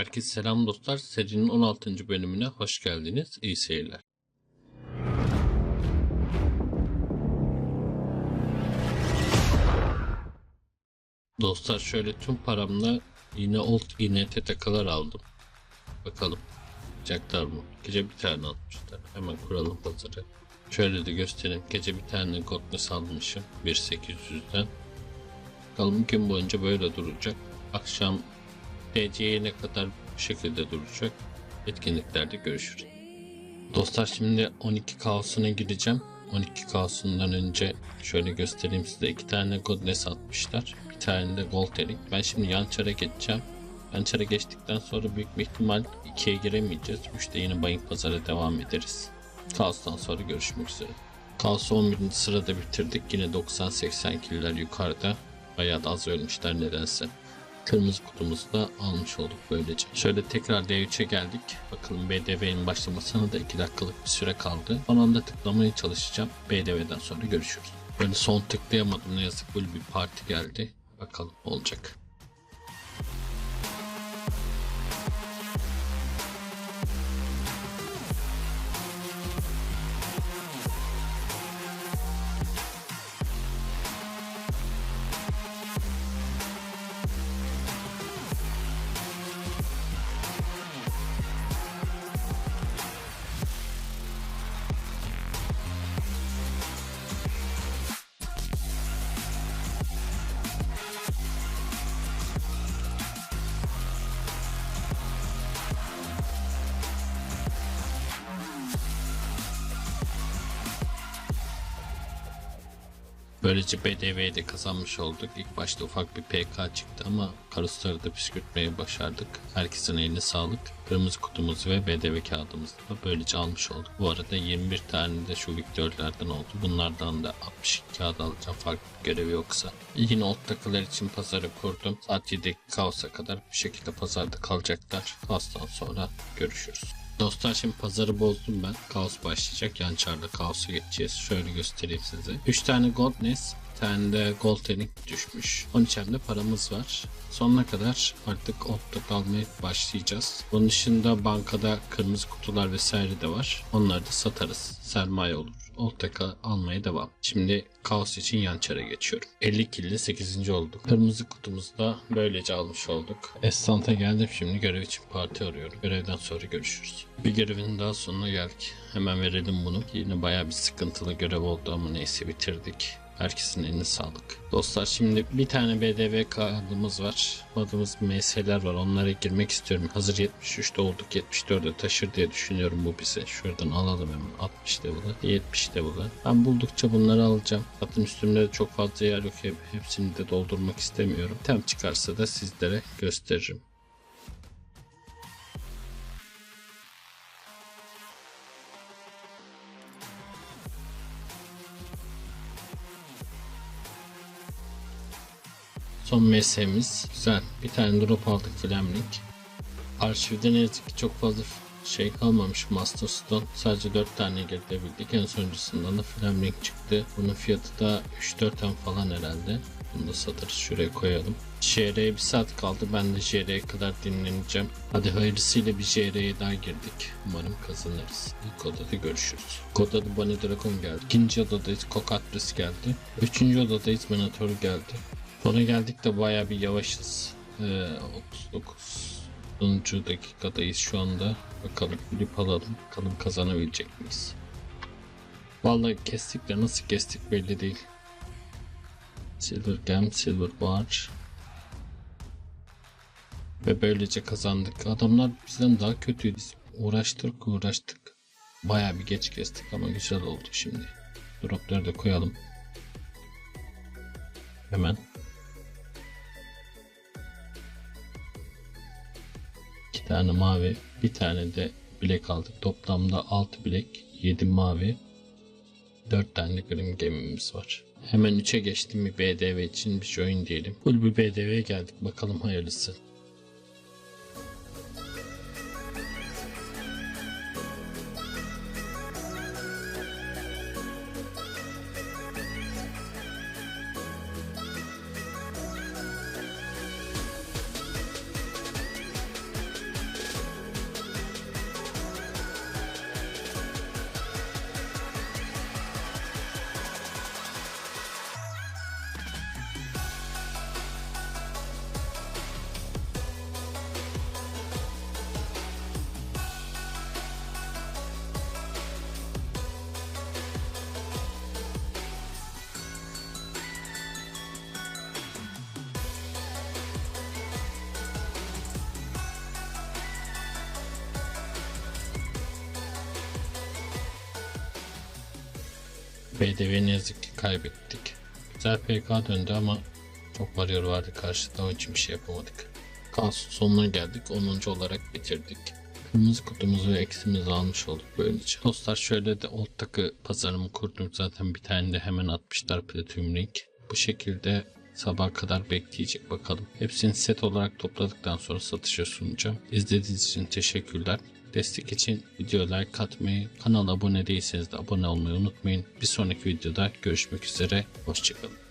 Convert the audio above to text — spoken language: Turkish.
Herkese selam dostlar. Serinin 16. bölümüne hoş geldiniz. İyi seyirler. Dostlar şöyle tüm paramla yine old yine TTK'lar aldım. Bakalım. Yapacaklar mı? Gece bir tane almışlar. Hemen kuralım pazarı. Şöyle de göstereyim. Gece bir tane Godness almışım. 1800'den. Bakalım gün boyunca böyle duracak. Akşam DC'ye kadar bu şekilde duracak. Etkinliklerde görüşürüz. Dostlar şimdi 12 kaosuna gireceğim. 12 kaosundan önce şöyle göstereyim size. iki tane Godness atmışlar. Bir tane de Gold Erik. Ben şimdi yan çara geçeceğim. Yan çara geçtikten sonra büyük bir ihtimal 2'ye giremeyeceğiz. 3'te yine Bayın Pazar'a devam ederiz. Kaos'tan sonra görüşmek üzere. Kaos'u 11. sırada bitirdik. Yine 90-80 killer yukarıda. Bayağı da az ölmüşler nedense. Kırmızı kutumuzu da almış olduk böylece. Şöyle tekrar D3'e geldik. Bakalım BDV'nin başlamasına da 2 dakikalık bir süre kaldı. Son anda tıklamaya çalışacağım. BDV'den sonra görüşürüz. Böyle son tıklayamadım ne yazık böyle bir parti geldi. Bakalım olacak. Böylece BDV'yi de kazanmış olduk. İlk başta ufak bir PK çıktı ama karusları da püskürtmeyi başardık. Herkesin eline sağlık. Kırmızı kutumuzu ve BDV kağıdımızı da böylece almış olduk. Bu arada 21 tane de şu Victor'lerden oldu. Bunlardan da 62 kağıt alacağım farklı bir görevi yoksa. Yine old takılar için pazarı kurdum. Saat 7'deki kaosa kadar bir şekilde pazarda kalacaklar. Kaostan sonra görüşürüz. Dostlar şimdi pazarı bozdum ben. Kaos başlayacak. Yan çarda kaosu geçeceğiz. Şöyle göstereyim size. 3 tane Godness, bir tane de Gold Earring düşmüş. 13 hem de paramız var. Sonuna kadar artık optak almaya başlayacağız. Bunun dışında bankada kırmızı kutular vesaire de var. Onları da satarız. Sermaye olur. Olteka almaya devam. Şimdi kaos için yan çara geçiyorum. 50 killi 8. olduk. Kırmızı kutumuzu da böylece almış olduk. Estant'a geldim şimdi görev için parti arıyorum. Görevden sonra görüşürüz. Bir görevin daha sonuna geldik. Hemen verelim bunu. Yine bayağı bir sıkıntılı görev oldu ama neyse bitirdik. Herkesin eline sağlık. Dostlar şimdi bir tane BDV kağıdımız var. Adımız MS'ler var. Onlara girmek istiyorum. Hazır 73'te olduk. 74'e taşır diye düşünüyorum bu bize. Şuradan alalım hemen. 60 level'ı. 70 level'ı. Ben buldukça bunları alacağım. Zaten üstümde de çok fazla yer yok. Hep- Hepsini de doldurmak istemiyorum. Tem çıkarsa da sizlere gösteririm. Son mesleğimiz güzel. Bir tane drop aldık Flaming. Arşivde ne yazık ki çok fazla şey kalmamış Master Stone. Sadece 4 tane getirebildik. En sonuncusundan da Flaming çıktı. Bunun fiyatı da 3-4 hem falan herhalde. Bunu da satarız. Şuraya koyalım. JR'ye bir saat kaldı. Ben de JR'ye kadar dinleneceğim. Hadi hayırlısıyla bir JR'ye daha girdik. Umarım kazanırız. İlk odada görüşürüz. İlk odada Bunny Dragon geldi. İkinci odadayız Kokatris geldi. Üçüncü odadayız Minotaur geldi. Sonra geldik de baya bir yavaşız. Ee, 39. dakikadayız şu anda. Bakalım flip alalım. Bakalım kazanabilecek miyiz? Vallahi kestik de nasıl kestik belli değil. Silver Gem, Silver Bar. Ve böylece kazandık. Adamlar bizden daha kötüydü. Uğraştık uğraştık. Baya bir geç kestik ama güzel oldu şimdi. Dropları da koyalım. Hemen. Tane mavi, bir tane de bilek aldık. Toplamda 6 bilek, 7 mavi, 4 tane grim gemimiz var. Hemen 3'e geçtim bir BDV için bir join diyelim. Full bir BDV'ye geldik. Bakalım hayırlısı. BDV ne yazık ki kaybettik. Güzel PK döndü ama çok varıyor vardı karşıda onun için bir şey yapamadık. Kaos'un sonuna geldik. 10. olarak bitirdik. Kırmızı kutumuzu ve eksimizi almış olduk böylece. Dostlar şöyle de old takı pazarımı kurdum. Zaten bir tane de hemen atmışlar Platinum Ring. Bu şekilde sabaha kadar bekleyecek bakalım. Hepsini set olarak topladıktan sonra satışa sunacağım. İzlediğiniz için teşekkürler. Destek için video like atmayı, kanala abone değilseniz de abone olmayı unutmayın. Bir sonraki videoda görüşmek üzere. Hoşçakalın.